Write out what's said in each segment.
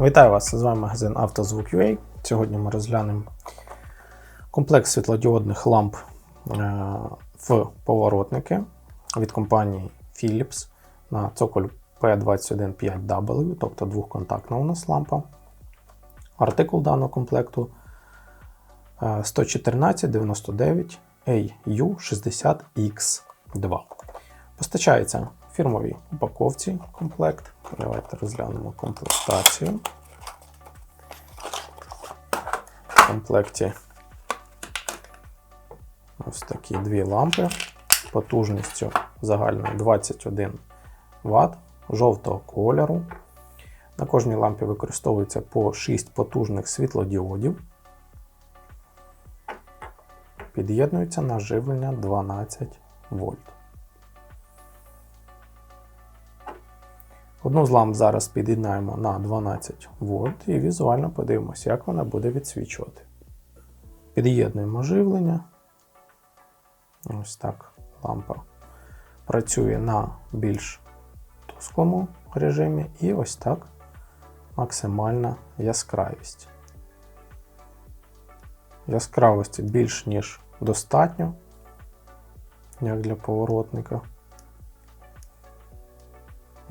Вітаю вас! З вами магазин «Автозвук.UA». Сьогодні ми розглянемо комплект світлодіодних ламп е, в поворотники від компанії Philips на цоколь P215W, тобто двохконтактна у нас лампа. Артикул даного комплекту е, 11499 AU60X2. Постачається в фірмовій упаковці комплект. Давайте розглянемо комплектацію. В комплекті ось такі дві лампи потужністю загальною 21 Вт жовтого кольору. На кожній лампі використовується по 6 потужних світлодіодів. Під'єднується на живлення 12 вольт. Одну з ламп зараз під'єднаємо на 12 вольт і візуально подивимося, як вона буде відсвічувати. Під'єднуємо живлення. Ось так лампа працює на більш тусклому режимі, і ось так максимальна яскравість. Яскравості більш ніж достатньо, як для поворотника.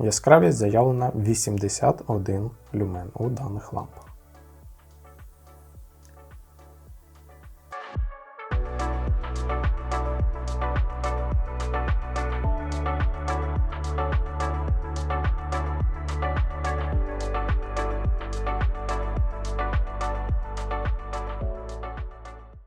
Яскравість заявлена 81 люмен у даних лампах.